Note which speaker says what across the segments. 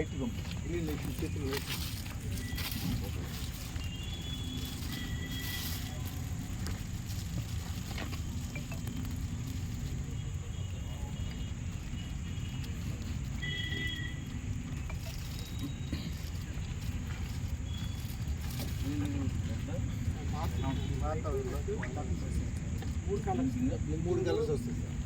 Speaker 1: Light green light చేతులు light మూడు colours వస్తుంది సార్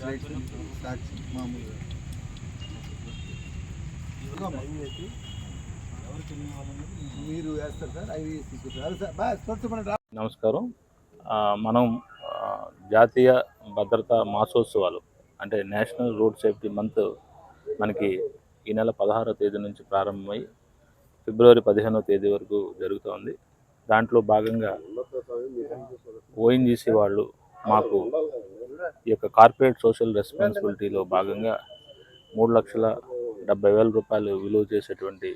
Speaker 1: లైట్స్ మామూలుగా మీరు వేస్తారు సార్ అవి తీసుకుంటారు
Speaker 2: నమస్కారం మనం జాతీయ భద్రతా మాసోత్సవాలు అంటే నేషనల్ రోడ్ సేఫ్టీ మంత్ మనకి ఈ నెల పదహారో తేదీ నుంచి ప్రారంభమై ఫిబ్రవరి పదిహేనో తేదీ వరకు జరుగుతోంది. దాంట్లో భాగంగా ఓఎన్జీసీ వాళ్ళు మాకు ఈ యొక్క కార్పొరేట్ సోషల్ రెస్పాన్సిబిలిటీలో భాగంగా మూడు లక్షల డెబ్బై వేల రూపాయలు విలువ చేసేటువంటి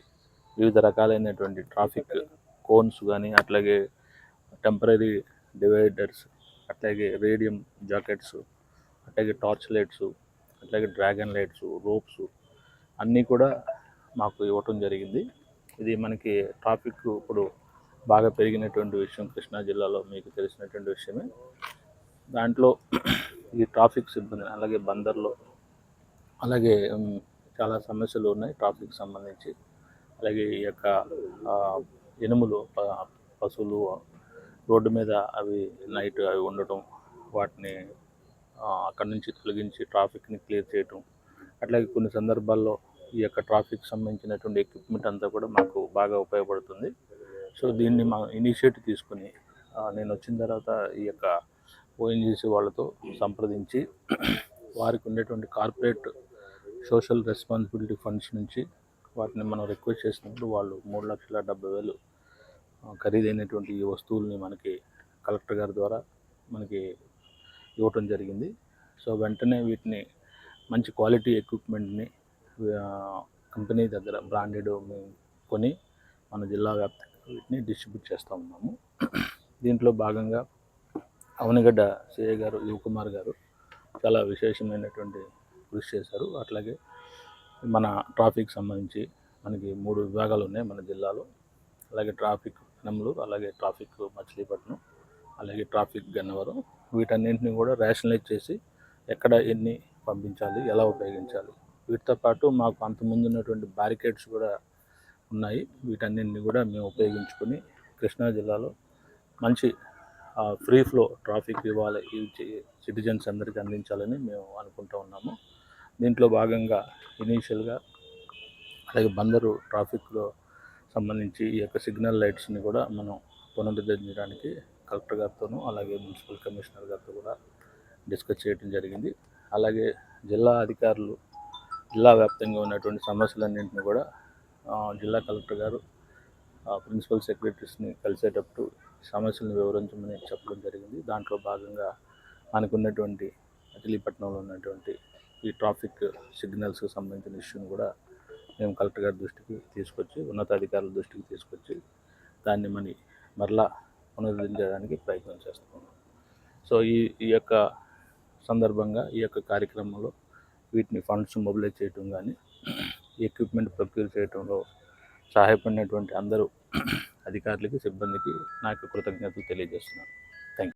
Speaker 2: వివిధ రకాలైనటువంటి ట్రాఫిక్ కోన్స్ కానీ అట్లాగే టెంపరీ డివైడర్స్ అట్లాగే రేడియం జాకెట్స్ అట్లాగే టార్చ్ లైట్స్ అట్లాగే డ్రాగన్ లైట్స్ రోప్స్ అన్నీ కూడా మాకు ఇవ్వటం జరిగింది. ఇది మనకి ట్రాఫిక్ ఇప్పుడు బాగా పెరిగినటువంటి విషయం కృష్ణా జిల్లాలో మీకు తెలిసినటువంటి విషయమే. దాంట్లో ఈ ట్రాఫిక్ సిబ్బంది అలాగే బందర్లో అలాగే చాలా సమస్యలు ఉన్నాయి ట్రాఫిక్ సంబంధించి. అలాగే ఈ యొక్క ఇనుములు ఎనుములు ప- పశువులు రోడ్డు మీద అవి నైట్ అవి ఉండటం వాటిని అక్కడి నుంచి తొలగించి ట్రాఫిక్ని క్లియర్ చేయటం అట్లాగే కొన్ని సందర్భాల్లో ఈ యొక్క ట్రాఫిక్ సంబంధించినటువంటి ఎక్విప్మెంట్ అంతా కూడా మాకు బాగా ఉపయోగపడుతుంది. సో దీన్ని మా ఇనిషియేటివ్ తీసుకుని నేను వచ్చిన తర్వాత ఈ యొక్క ఓఎన్జీసీ వాళ్ళతో సంప్రదించి వారికి ఉండేటువంటి కార్పొరేట్ సోషల్ రెస్పాన్సిబిలిటీ ఫండ్స్ నుంచి వాటిని మనం రిక్వెస్ట్ చేసినప్పుడు వాళ్ళు మూడు లక్షల డెబ్బై వేలు ఖరీదైనటువంటి ఈ వస్తువుల్ని మనకి కలెక్టర్ గారి ద్వారా మనకి ఇవ్వటం జరిగింది. సో వెంటనే వీటిని మంచి క్వాలిటీ ఎక్విప్మెంట్ని కంపెనీ దగ్గర బ్రాండెడ్ మేము కొని మన జిల్లా వ్యాప్తంగా వీటిని డిస్ట్రిబ్యూట్ చేస్తూ ఉన్నాము. దీంట్లో భాగంగా అవనిగడ్డ సిఐ గారు యువకుమార్ గారు చాలా విశేషమైనటువంటి కృషి చేశారు. అట్లాగే మన ట్రాఫిక్ సంబంధించి మనకి మూడు విభాగాలు ఉన్నాయి మన జిల్లాలో. అలాగే ట్రాఫిక్ నెమ్మలు అలాగే ట్రాఫిక్ మచిలీపట్నం అలాగే ట్రాఫిక్ గన్నవరం. వీటన్నింటిని కూడా రేషనలైజ్ చేసి ఎక్కడ ఎన్ని పంపించాలి ఎలా ఉపయోగించాలి వీటితో పాటు మాకు అంతకుముందు ఉన్నటువంటి బ్యారికేడ్స్ కూడా ఉన్నాయి. వీటన్నింటిని కూడా మేము ఉపయోగించుకొని కృష్ణా జిల్లాలో మంచి ఫ్రీ ఫ్లో ట్రాఫిక్ ఇవ్వాలి. సిటిజన్స్ అందరికీ అందించాలని మేము అనుకుంటూ ఉన్నాము. దీంట్లో భాగంగా ఇనీషియల్గా అలాగే బందరు ట్రాఫిక్లో సంబంధించి ఈ యొక్క సిగ్నల్ లైట్స్ని కూడా మనం పునరుద్ధరించడానికి కలెక్టర్ గారితోనూ అలాగే మున్సిపల్ కమిషనర్ గారితో కూడా డిస్కస్ చేయడం జరిగింది. అలాగే జిల్లా అధికారులు జిల్లా వ్యాప్తంగా ఉన్నటువంటి సమస్యలన్నింటినీ కూడా జిల్లా కలెక్టర్ గారు ప్రిన్సిపల్ సెక్రటరీస్ని కలిసేటప్పుడు సమస్యలను వివరించమని చెప్పడం జరిగింది. దాంట్లో భాగంగా మనకున్నటువంటి మచిలీపట్నంలో ఉన్నటువంటి ఈ ట్రాఫిక్ సిగ్నల్స్కి సంబంధించిన ఇష్యూని కూడా మేము కలెక్టర్ గారి దృష్టికి తీసుకొచ్చి ఉన్నతాధికారుల దృష్టికి తీసుకొచ్చి దాన్ని మని మరలా పునరుద్ధరించడానికి ప్రయత్నం చేస్తున్నాం. సో ఈ ఈ యొక్క సందర్భంగా ఈ యొక్క కార్యక్రమంలో వీటిని ఫండ్స్ మొబిలైజ్ చేయటం కానీ ఎక్విప్మెంట్ ప్రొక్యూర్ చేయడంలో సహాయపడినటువంటి అందరూ అధికారులకి సిబ్బందికి నా యొక్క కృతజ్ఞతలు తెలియజేస్తున్నాను.